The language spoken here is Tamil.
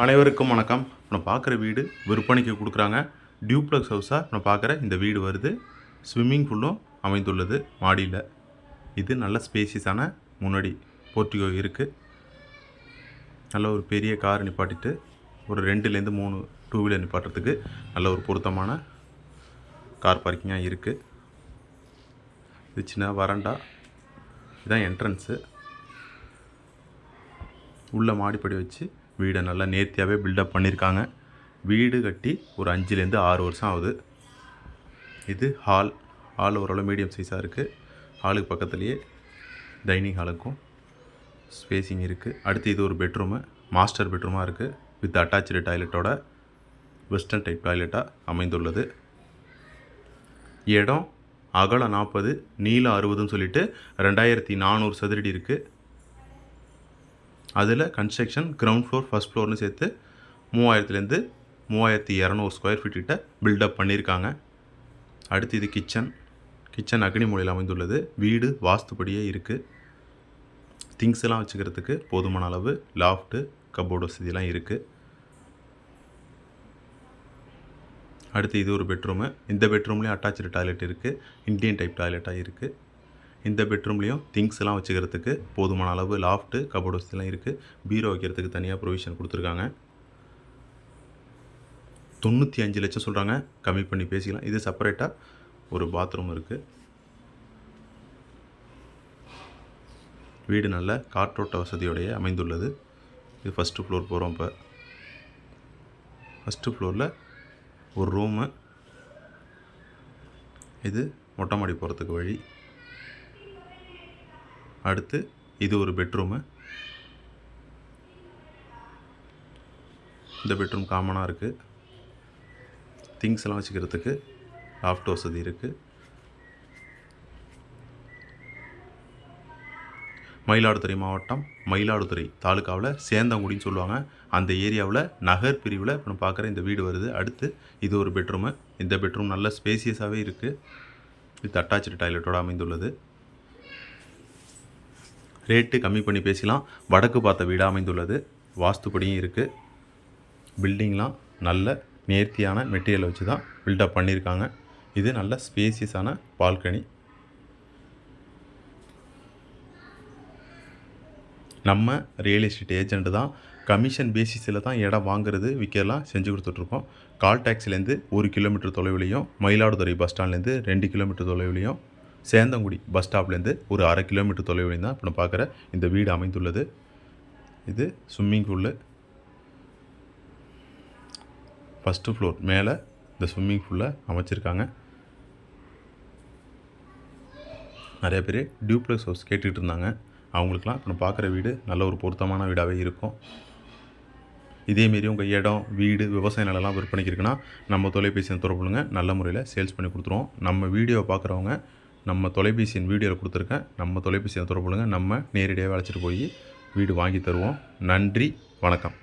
அனைவருக்கும் வணக்கம். நம்ம பார்க்குற வீடு விற்பனைக்கு கொடுக்குறாங்க. டியூப்ளக்ஸ் ஹவுஸாக நம்ம பார்க்குற இந்த வீடு வருது. ஸ்விம்மிங் பூலும் அமைந்துள்ளது மாடியில். இது நல்ல ஸ்பேசியஸான முன்னாடி போர்ட்டிகோ இருக்குது நல்ல ஒரு பெரிய கார் நிப்பாட்டிட்டு ஒரு ரெண்டுலேருந்து மூணு டூ வீலர் நிப்பாட்டுறதுக்கு நல்ல ஒரு பொருத்தமான கார் பார்க்கிங்காக இருக்குது இது சின்ன வறண்டா. இதுதான் என்ட்ரன்ஸு உள்ள மாடிப்படி வச்சு வீடை நல்லா நேர்த்தியாகவே பில்டப் பண்ணியிருக்காங்க. வீடு கட்டி ஒரு அஞ்சுலேருந்து ஆறு வருஷம் ஆகுது. இது ஹால் ஹால் ஓரளவு மீடியம் சைஸாக இருக்குது ஹாலுக்கு பக்கத்துலேயே டைனிங் ஹாலுக்கும் ஸ்பேசிங் இருக்குது அடுத்து இது ஒரு பெட்ரூமு மாஸ்டர் பெட்ரூமாக இருக்குது வித் அட்டாச்சு டாய்லெட்டோட வெஸ்டர்ன் டைப் டாய்லெட்டாக அமைந்துள்ளது. இடம் அகலம் நாற்பது நீளம் அறுபதுன்னு சொல்லிட்டு ரெண்டாயிரத்தி நானூறு சதுரடி இருக்குது அதில் கன்ஸ்ட்ரக்ஷன் கிரவுண்ட் ஃப்ளோர் ஃபஸ்ட் ஃப்ளோர்னு சேர்த்து மூவாயிரத்துலேருந்து மூவாயிரத்தி இரநூறு ஸ்கொயர் ஃபீட்டிட்ட பில்டப் பண்ணியிருக்காங்க. அடுத்து இது கிச்சன் கிச்சன் அக்னி மூலையில் அமைந்துள்ளது. வீடு வாஸ்துப்படியே இருக்குது திங்ஸ் எல்லாம் வச்சுக்கிறதுக்கு போதுமான அளவு லாஃப்ட்டு கபோர்டு வசதியெலாம் இருக்குது அடுத்து இது ஒரு பெட்ரூமு இந்த பெட்ரூம்லேயும் அட்டாச்சு டாய்லெட் இருக்குது இந்தியன் டைப் டாய்லெட்டாக இருக்குது இந்த பெட்ரூம்லேயும் திங்ஸ் எல்லாம் வச்சுக்கிறதுக்கு போதுமான அளவு லாஃப்ட்டு கபோர்டு வசதிலாம் இருக்குது பீரோ வைக்கிறதுக்கு தனியாக ப்ரொவிஷன் கொடுத்துருக்காங்க. தொண்ணூற்றி அஞ்சு லட்சம் சொல்கிறாங்க கம்மி பண்ணி பேசிக்கலாம். இது செப்பரேட்டாக ஒரு பாத்ரூம் இருக்குது வீடு நல்ல காற்றோட்ட வசதியோடைய அமைந்துள்ளது. இது ஃபஸ்ட்டு ஃப்ளோர் போகிறோம் இப்போ. ஃபஸ்ட்டு ஃப்ளோரில் ஒரு ரூமு இது மொட்டை மாடி போகிறதுக்கு வழி. அடுத்து இது ஒரு பெட்ரூமு. இந்த பெட்ரூம் காமனாக இருக்குது திங்ஸ் எல்லாம் வச்சுக்கிறதுக்கு லாஃப்ட் வசதி இருக்குது மயிலாடுதுறை மாவட்டம் மயிலாடுதுறை தாலுக்காவில் சேந்தங்குடின்னு சொல்லுவாங்க. அந்த ஏரியாவில் நகர் பிரிவில் இப்போ நம்ம பார்க்குற இந்த வீடு வருது. அடுத்து இது ஒரு பெட்ரூமு. இந்த பெட்ரூம் நல்ல ஸ்பேசியஸாகவே இருக்குது வித் அட்டாச்சு டாய்லெட்டோடு அமைந்துள்ளது. ரேட்டு கம்மி பண்ணி பேசலாம் வடக்கு பார்த்த வீடாக அமைந்துள்ளது. வாஸ்துப்படியும் இருக்குது பில்டிங்லாம் நல்ல நேர்த்தியான மெட்டீரியல் வச்சு தான் பில்டப் பண்ணியிருக்காங்க இது நல்ல ஸ்பேசியஸான பால்கனி. நம்ம ரியல் எஸ்டேட் ஏஜென்ட் தான் கமிஷன் பேசிஸில் தான் இடம் வாங்குறது விற்கலாம் செஞ்சு கொடுத்துட்ருக்கோம். கால் டேக்ஸிலேருந்து ஒரு கிலோமீட்டர் தொலைவிலையும் மயிலாடுதுறை பஸ் ஸ்டாண்ட்லேருந்து ரெண்டு கிலோமீட்டர் தொலைவிலையும் சேந்தங்குடி பஸ் ஸ்டாப்லேருந்து ஒரு அரை கிலோமீட்டர் தொலைவில் தான் இப்போ நான் பார்க்குற இந்த வீடு அமைந்துள்ளது. இது ஸ்விம்மிங் பூலு ஃபஸ்ட்டு ஃப்ளோர் மேலே இந்த ஸ்விம்மிங் பூலை அமைச்சிருக்காங்க. நிறைய பேர் டியூப்ளெக்ஸ் ஹவுஸ் கேட்டுக்கிட்டு இருந்தாங்க. அவங்களுக்குலாம் இப்போ நான் பார்க்குற வீடு நல்ல ஒரு பொருத்தமான வீடாகவே இருக்கும். இதேமாரி உங்கள் இடம் வீடு விவசாய நிலம்லாம் விற்பனைக்கு இருக்குன்னா நம்ம தொலைபேசியை தொடர்புங்க நல்ல முறையில் சேல்ஸ் பண்ணி கொடுத்துருவோம். நம்ம வீடியோவை பார்க்குறவங்க நம்ம தொலைபேசியின் வீடியோவில் கொடுத்துருக்கேன். நம்ம தொலைபேசியை தொடர்பு நம்ம நேரடியாக அழைச்சிட்டு போய் வீடு வாங்கி தருவோம். நன்றி. வணக்கம்.